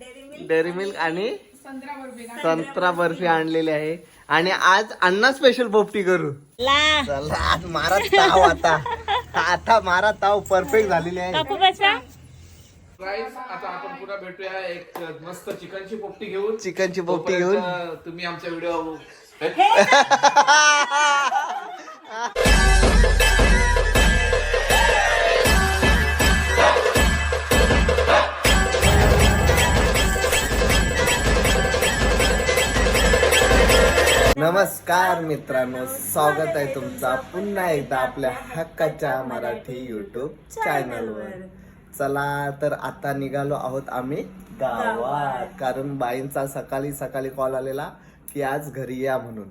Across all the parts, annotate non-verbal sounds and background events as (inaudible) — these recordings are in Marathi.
डेअरी मिल्क आणि संत्रा बर्फी. आणलेली आहे. आणि आज अण्णा स्पेशल पोपटी करू. चला आज मारा ताव आता. आता मारा ताव परफेक्ट झालेली आहे. गाईस आता आपण पुन्हा भेटूया एक मस्त चिकनची पोपटी घेऊन. चिकनची पोपटी घेऊन. तोपर्यंत तुम्ही आमच्या व्हिडिओ (laughs) नमस्कार मित्रांनो स्वागत आहे तुमचा पुन्हा एकदा आपल्या हक्काच्या मराठी युट्यूब चॅनलवर चला तर आता निघालो आहोत आम्ही गावात. कारण बाईंचा सकाळी सकाळी कॉल आलेला की आज घरी या म्हणून.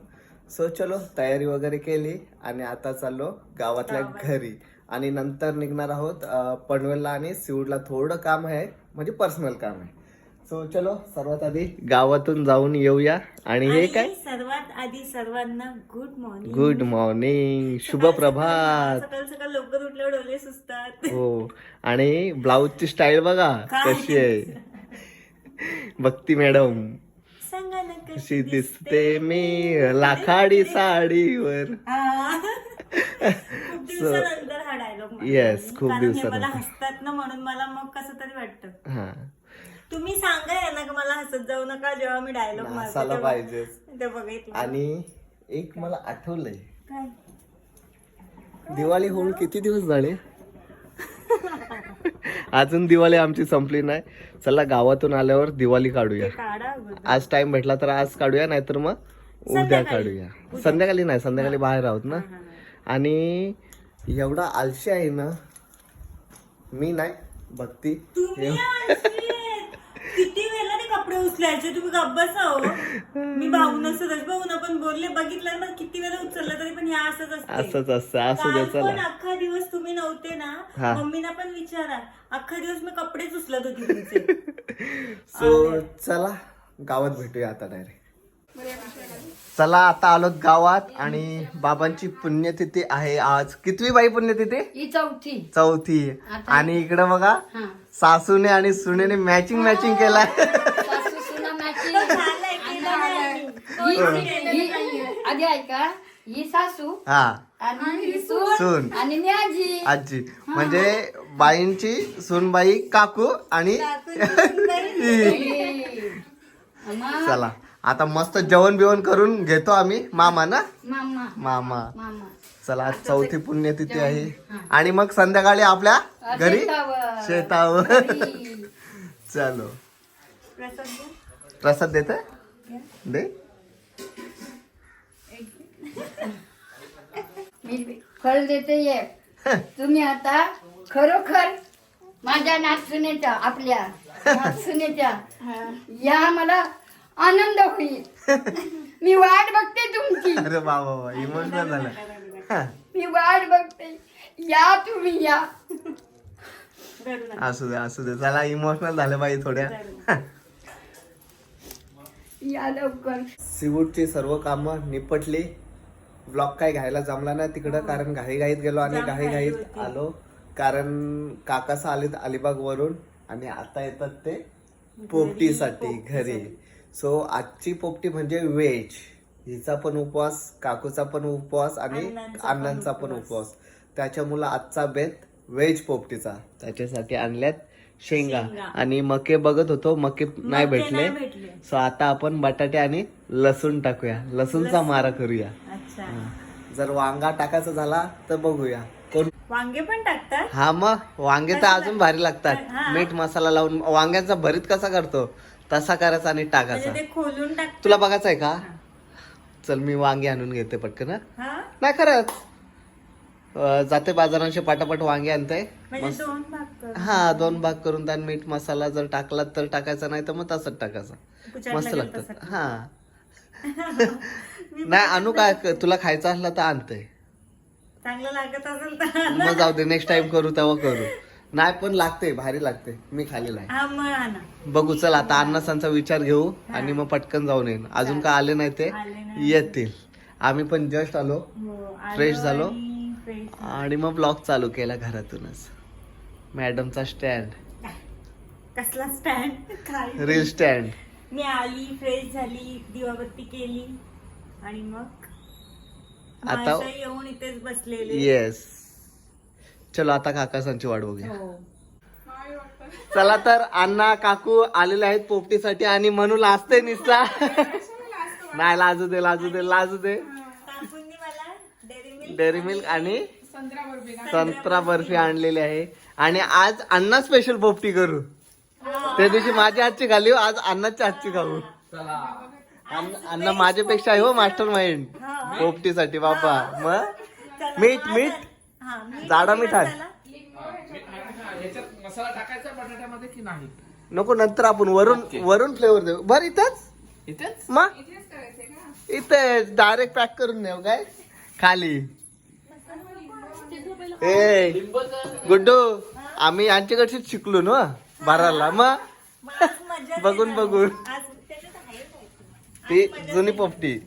सो चलो तयारी वगैरे केली आणि आता चाललो गावातल्या घरी. आणि नंतर निघणार आहोत पनवेलला आणि सिवडला थोडं काम आहे म्हणजे पर्सनल काम आहे. सो चलो सर्वात आधी गावातून जाऊन येऊया. आणि हे काय? सर्वात आधी सर्वांना गुड मॉर्निंग गुड मॉर्निंग शुभ प्रभात. सकाळ सकाळ लवकर उठल्यावर डोले सुचतात हो. आणि ब्लाऊजची स्टाईल बघा? कशी आहे. भक्ती मॅडम. सांगा ना कशी दिसते. मी लाखाडी साडीवर. (laughs) हा. खूप दिवसानंतर. हसतात ना म्हणून मला मग कसं तरी वाटतं. हा. तुम्ही सांगा यांना की मला हसत जाऊ नका जेव्हा मी डायलॉग हसायला ते बघितलं आणि एक मला आठवलंय. काय? दिवाळी होऊन किती दिवस झाले? अजून दिवाळी आमची संपली नाही. चला गावातून आल्यावर दिवाळी काढूया. आज टाइम भेटला तर आज काढूया नाहीतर मग उद्या काढूया. संध्याकाळी नाही संध्याकाळी बाहेर आहोत ना. आणि एवढा आलशी आहे ना मी नाही भक्ती तुम्ही आळशी आहेत. किती कपडे उचलायचे? तुम्ही गप्पस आहो मी भाऊन सुरेश भाऊन आपण बोलले बघितलं ना किती वेळा उचललं तरी पण असंच असते असंच असतं असू दे काल पण चला. अख्खा दिवस तुम्ही नव्हते ना. मम्मीना पण विचारा अख्खा दिवस मी कपडेच उचलत होते तुमचे. (laughs) सो चला गावात भेटूया आता डायरेक्ट चला आता आलो गावात आणि बाबांची पुण्यतिथी आहे आज. कितवी बाई पुण्यतिथी? ही चौथी. चौथी. आणि इकडे बघा सासूने आणि सुनेने मॅचिंग मॅचिंग केलाय सासू सुना मॅचिंग झालंय, केलं नाही. ही आधी ऐका ही सासू हा. आणि ही सून सून. आणि मी आजी. आजी. म्हणजे बाईंची सूनबाई काकू आणि (laughs) मग चला आता मस्त जेवण बिवण करून घेतो आम्ही. मामा ना? मामा. मामा. मामा. चला आज चौथी पुण्यतिथी आहे. आणि मग संध्याकाळी आपल्या घरी शेतावर. (laughs) चलो. प्रसाद देत? दे. मी फळ देते ये. तुम्ही आता खरोखर माझ्या नाचुनेच्या आपल्या नाचुनेच्या या मला आनंद होईल. मी वाट बघते तुमची. अरे वा इमोशनल झालं. हा, मी वाट बघते. या तुम्ही या. असू दे असू दे. चला इमोशनल झालं बाई थोड्या. या लवकर. सिवूडची सर्व कामं निपटली. ब्लॉग काय घ्यायला जमला नाही तिकडं कारण घाईघाईत गेलो आणि घाईघाईत. आलो. कारण काकासा आलेत अलिबाग वरून आणि आता येतात ते पोपटीसाठी घरी. सो आजची पोपटी म्हणजे व्हेज हिचा पण उपवास काकूचा पण उपवास आणि अण्णांचा पण अण्णांचा पण उपवास. त्याच्यामुळे आजचा बेत व्हेज पोपटीचा. त्याच्यासाठी आणल्यात. शेंगा. आणि मके बघत होतो मके नाही भेटले. सो आता आपण बटाटे आणि लसूण टाकूया. लसूणचा मारा करूया. जर वांगा टाकायचा झाला तर बघूया. कोण? वांगे पण टाकतात? हा मग. वांगे तर अजून भारी लागतात. मीठ मसाला लावून वांग्याचा भरीत कसा करतो? तसा करायचा आणि म्हणजे टाकायचा ते खोलून तुला बघायचं आहे का? चल मी वांगे आणून घेते पटकन नाही खरंच. जाते बाजारांशी पटापट वांगे आणते. म्हणजे दोन भाग कर हा दोन भाग करून त्यात मीठ मसाला जर टाकला तर टाकायचा नाही तर मग तसंच टाकायचा. मस्त लागतात तसं. हा. (laughs) नाही आणू काय? तुला खायचं असलं तर आणतंय चांगलं लागत असेल तर. मग जाऊ दे नेक्स्ट टाइम करू तेव्हा (laughs) करू. नाही पण लागते भारी लागते. मी खाल्लेला आहे. बघू चल आता अन्नासांचा विचार घेऊ आणि मग पटकन जाऊन येईन. अजून काय आले नाही ते. येतील. आम्ही पण जस्ट आलो. हो, Fresh झालो? आणि मग ब्लॉग चालू केला घरातूनच. मॅडमचा स्टँड. कसला स्टँड? काय? रील स्टँड मी आली फ्रेश झाली दिवाबत्ती केली. आणि मग? आता- येऊन इथेच बसलेले. येस चलो आता काकासांची वाट बघूया. हो. चला तर अण्णा काकू आलेले आहेत पोपटीसाठी आणि म्हणून लाजते निसता (laughs) नाही लाजू दे लाजू दे लाजू दे. डेअरी मिल्क आणि संत्रा बर्फी आणलेली आहे. आणि आज अण्णा स्पेशल पोपटी करू. त्या दिवशी माझ्या हातची घाली हो, आज अण्णाच्या हातची खाऊ. अण्णा माझ्यापेक्षा आहे हो मास्टर माइंड पोपटीसाठी बाबा मग? मीठ मीठ? जाडा मीठ आहे. मसाला. याच्यात मसाला टाकायचा बटाट्यामध्ये की नाही नको नंतर आपण वरून वरून फ्लेवर देऊ. बर इथंच? इथेच? मग? इथे डायरेक्ट पॅक करून देऊ काय खाली. ए गुड्डू आम्ही यांच्याकडशीच शिकलो ना बाराला मग? बघून बघून. ती जुनी पोपटी.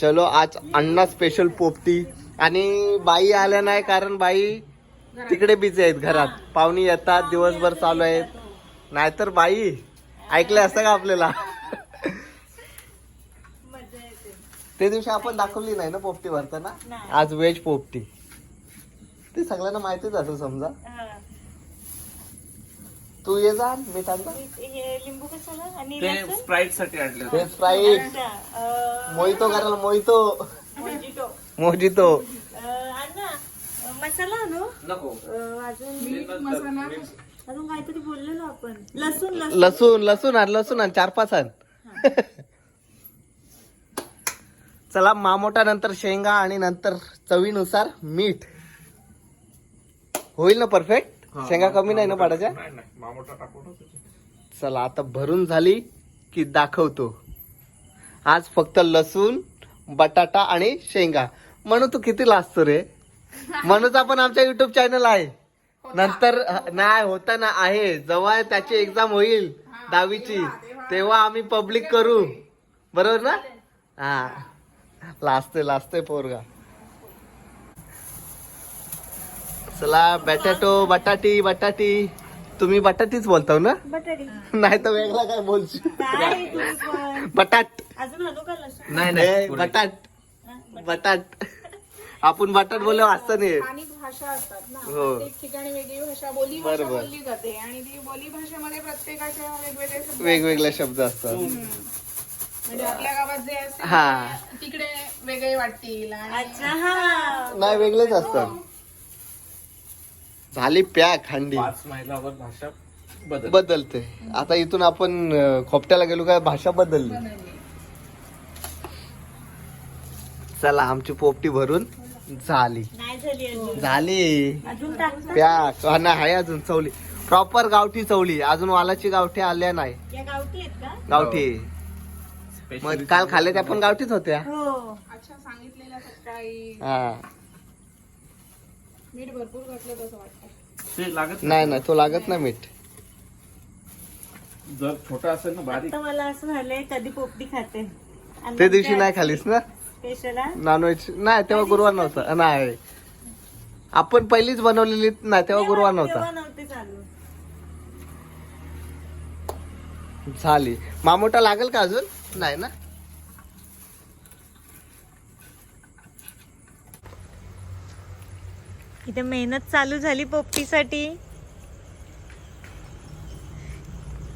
चलो आज अण्णा स्पेशल पोपटी. आणि बाई आल्या नाही कारण बाई तिकडे बिझी आहेत घरात. पाहुणी येतात दिवसभर चालू आहेत. नाहीतर बाई ऐकले असतं का आपल्याला? ते दिवशी आपण दाखवली नाही ना पोपटी भरताना. आज व्हेज पोपटी. ते सगळ्यांना माहितीच असं समजा. तू ये जा लिंबू कशाला? आणि ते? स्प्राईटसाठी आणले. ते स्प्राईट मोहितो करायला मोहितो. मोजितो मसाला आणू? नको. अजून अजून काहीतरी बोललेलो आपण. लसूण लसूण. लसूण लसूण आण लसूण आण. चार पाच आण. चला मामोटा नंतर शेंगा आणि नंतर चवीनुसार मीठ. होईल ना परफेक्ट शेंगा कमी नाही ना पाडायच्या? मामोटा चला आता भरून झाली की दाखवतो. आज फक्त लसूण बटाटा आणि शेंगा. म्हणून तू किती लाजतो रे? म्हणूनच आपण आमच्या युट्यूब चॅनल आहे. नंतर नाही होता ना आहे. जेव्हा त्याची एक्झाम होईल दहावीची. तेव्हा आम्ही पब्लिक करू. बरोबर ना? हा. लाजते लाजते पोरगा. चला बटाटो बटाटी बटाटी. तुम्ही बटाटीच बोलताव ना? बटाटी. नाही तर वेगळा काय बोलशील? पण. बटाट. नाही नाही बटाट. बटाट. आपण बटाट बोललो असतं नाही. भाषा असतात ना. हो. प्रत्येक ठिकाणी वेगळी भाषा. बोली. बोलली जाते. आणि ती बोली भाषेमध्ये प्रत्येकाच्या वेगवेगळे शब्द असतात. म्हणजे आपल्या गावात जे असतील हा. ते तिकडे वेगळे वाटतील आणि अच्छा हा. नाही वेगळेच असतात. झाली पॅक हंडी. पाच भाषा बदल. बदलते. आता इथून आपण अं, खोपट्याला गेलो काय भाषा बदलली. चला आमची पोपटी भरून झाली. नाही झाली अजून. झाली. अजून टाकता पॅक हा, नाही आहे अजून चवली. प्रॉपर गावठी चवली. अजून वालाची गावठी आल्या नाही. या गावठी आहेत का? गावठी. मग काल खाल्ले त्या पण गावठीच होत्या. हो. अच्छा सांगितलेल्या सकाळी हा. मीठ भरपूर घातलं तसं वाटतं. ते लागत नाही. नाही तो लागत नाही मीठ. जर छोटा असेल ना बारीक. आता मला असं झालंय कधी पोपटी खाते. ते दिवशी नाही खालीस ना? स्पेशल नॉनव्हेज नाही तेव्हा गुरुवार नव्हता. नाही. आपण पहिलीच बनवलेली नाही तेव्हा गुरुवार नव्हता. तेव्हा नव्हते चालू. झाली. मामोटा लागेल का अजून? नाही ना? इथे मेहनत चालू झाली पोपटीसाठी.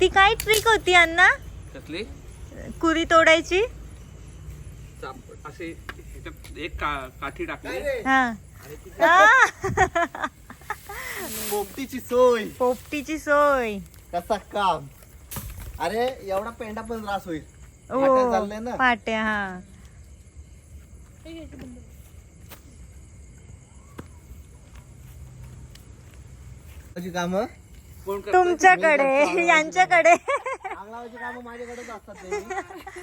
ती काय ट्रिक होती अण्णा? कसली? कुरी तोडायची? असे एक का- काठी टाकली. हा. पोपटीची सोय. पोपटीची सोय. कसा काम? अरे एवढा पेंडा पण त्रास होईल. चाललंय हो ना. पाट्या हा. काम? कोण करतं? तुमच्याकडे यांच्याकडे. आंगणावरची कामं माझ्याकडेच असतात नेहमी.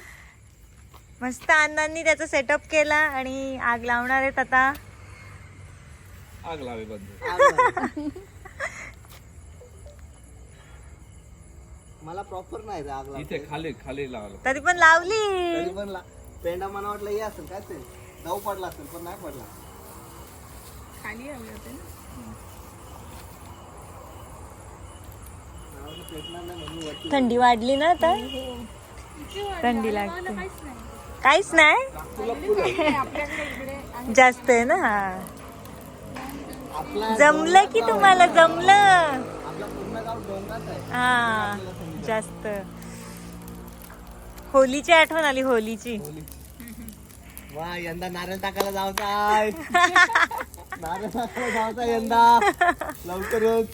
मस्त अण्णांनी त्याचा सेटअप केला आणि आग लावणार आहेत आता. आग लावे बंद. मला प्रॉपर नाही रे आग लावता. इथे खाली खाली लावलं. तरी पण लावली. तरी पण ला- पेंडा मला वाटलं हे असेल काय ते? जाऊ पडला असेल पण नाही पडला. खाली हवे होते ना? थंडी वाढली ना आता? थंडी लागते. काहीच नाही. जास्त आहे ना? हा. जमलं की तुम्हाला जमलं. आपलं पूर्ण गाव डोंगरात आहे. हा. जास्त. होलीची आठवण आली होलीची. वा यंदा नारळ टाकायला जावताय (laughs) नारळ टाकायला जावताय यंदा. लवकरच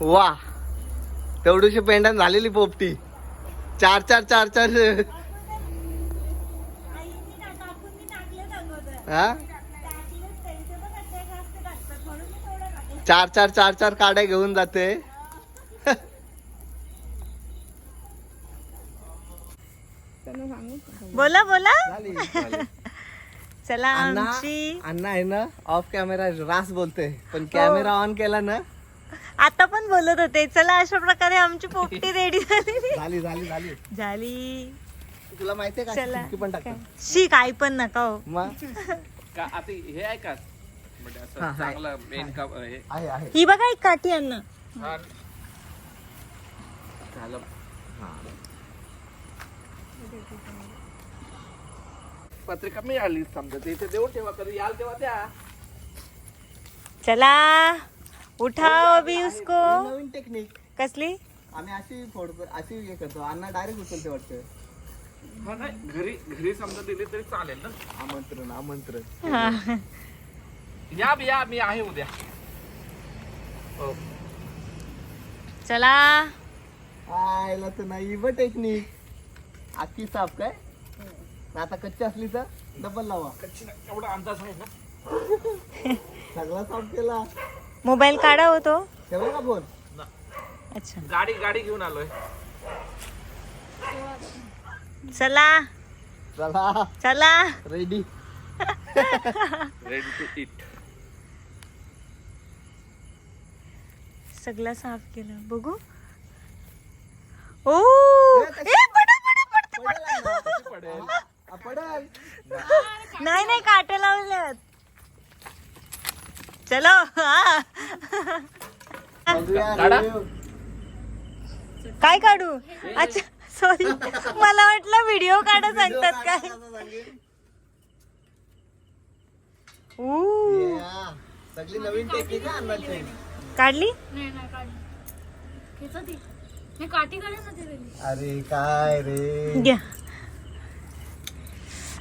वा तेवढीशी पेंडण झालेली पोपटी. चार चार चार चार. हा? चार चार चार चार काड्या घेऊन जाते. बोला बोला. चला आमची. अण्णा आहे ना ऑफ कॅमेरा रास बोलते. पण कॅमेरा ऑन केला ना. आता पण बोलत होते. चला अशा प्रकारे आमची पोपटी (laughs) रेडी झाली झाली झाली. झाली. तुला माहितीये का? चला पण टाकतात शी काय पण नका हो. मग का आता हे आहे का? म्हणजे हा, असं हा. चांगलं मेन का हे? आहे आहे. ही बघा एक काठी अण्णा हा. झालं. पत्रिका मिळाली समजा. ते इथे देऊन ठेवा कधी याल तेव्हा द्या. चला उठाओ अभी उसको. नवीन टेक्निक कसली? आम्ही अशी फोड अशी हे करतो. अण्णा डायरेक्ट उचलते वाटतं. हा नाही घरी घरी समजा दिली तरी चालेल ना. आमंत्रण आमंत्रण. हा. या बी या मी आहे उद्या. हो. चला. आयला तर नाही ब टेक्निक आखी साफ काय? ना आता कच्ची असली तर डबल लावा. कच्ची नाही, एवढा अंदाज आहे ना. सगळा साफ केला. मोबाईल काढा हो होतो ठेवला का फोन अच्छा. गाडी गाडी घेऊन आलोय. चला. चला. चला. रेडी रेडी टू इट सगळं साफ केलं. बघू. ओ! ए, पडा, पडा, पडा. पडेल (laughs) पडेल. नाही नाही काटे लावल्यात चलो हा. काय काढू? अच्छा. सॉरी मला वाटलं व्हिडिओ काढा सांगतात काय. सगळी नवीन टेक्निक काढली? अरे काय रे? घ्या.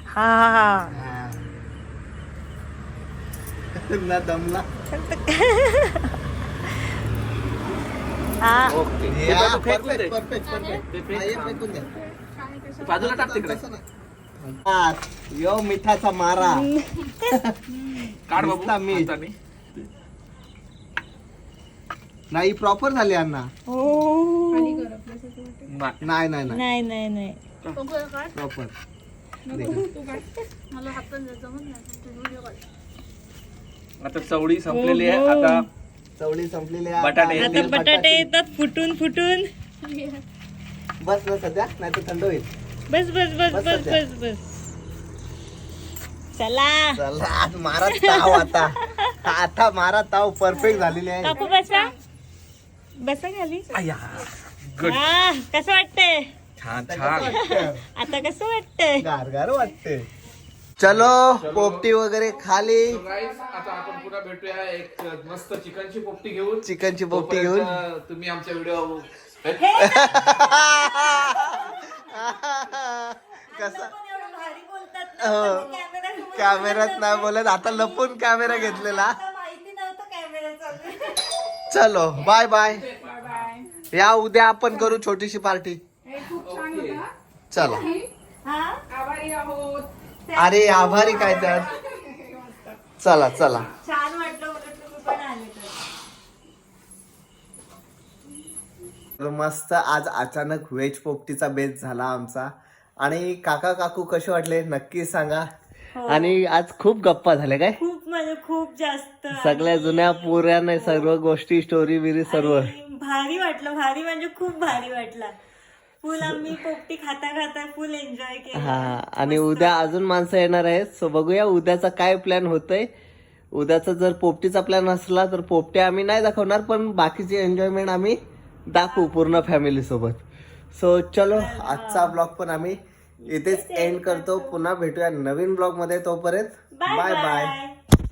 हा हा. हा. (laughs) ना दमला. (laughs) हा. ओके. हे बाजू फेकून दे. ते फेक. हा, हे बाजूला टाक तिकडे. हा, यो मिठाचा मारा. काढ बाबू नुसता मीठ. हाताने. नाही प्रॉपर झाली अण्णा. ओ. नाही. नाही नाही नाही. नाही नाही नाही. प्रॉपर आता चवडी संपलेली आहे. आता चवळी संपलेली आहे. बटाटे आता. बटाटे येतात फुटून फुटून बस ना सध्या नाही तर थंड होईल बस बस बस बस बस. बस बस चला चला आज मारा ताव आता आता मारा ताव परफेक्ट झालेली आहे काकू बसा बसा खाली आया. Good. हा कसं वाटतंय छान आता छान? आता कसं वाटतंय गारगार वाटते चलो पोपटी वगैरे खाली. So guys, आता आपण पुन्हा भेटूया एक मस्त चिकनची पोपटी घेऊन. चिकनची पोपटी घेऊन. तोपर्यंत तुम्ही आमच्या व्हिडिओ कसा? हो. कॅमेऱ्यात नाही बोलत. आता लपून कॅमेरा घेतलेला. माहिती नव्हतं कॅमेरा चालू. चलो बाय बाय या उद्या आपण करू छोटीशी पार्टी खूप छान होता. चला. हा? आभारी आहोत. अरे आभारी काय तर चला चला. छान वाटलं मस्त आज अचानक व्हेज पोपटीचा बेस झाला आमचा. आणि काका काकू कसे वाटले? नक्की सांगा. आणि आज खूप गप्पा झाल्या काय? खूप म्हणजे खूप जास्त. सगळ्या जुन्या पोऱ्याने सर्व गोष्टी स्टोरी बिरी सर्व. भारी वाटलं भारी म्हणजे खूप भारी वाटलं. फुल आम्ही पोपटी खाता खाता फुल एन्जॉय केला. हा आणि उद्या अजून माणसं येणार आहेत. सो बघूया उद्याचा काय प्लॅन होतोय. उद्याचा जर पोपटीचा प्लॅन असला तर पोपटे आम्ही नाही दाखवणार पण बाकीची एन्जॉयमेंट आम्ही दाखवू पूर्ण फॅमिली सोबत. सो चलो आजचा ब्लॉग पण आम्ही इथेच एंड करतो. पुन्हा भेटूया नवीन ब्लॉगमध्ये तोपर्यंत. Bye bye bye bye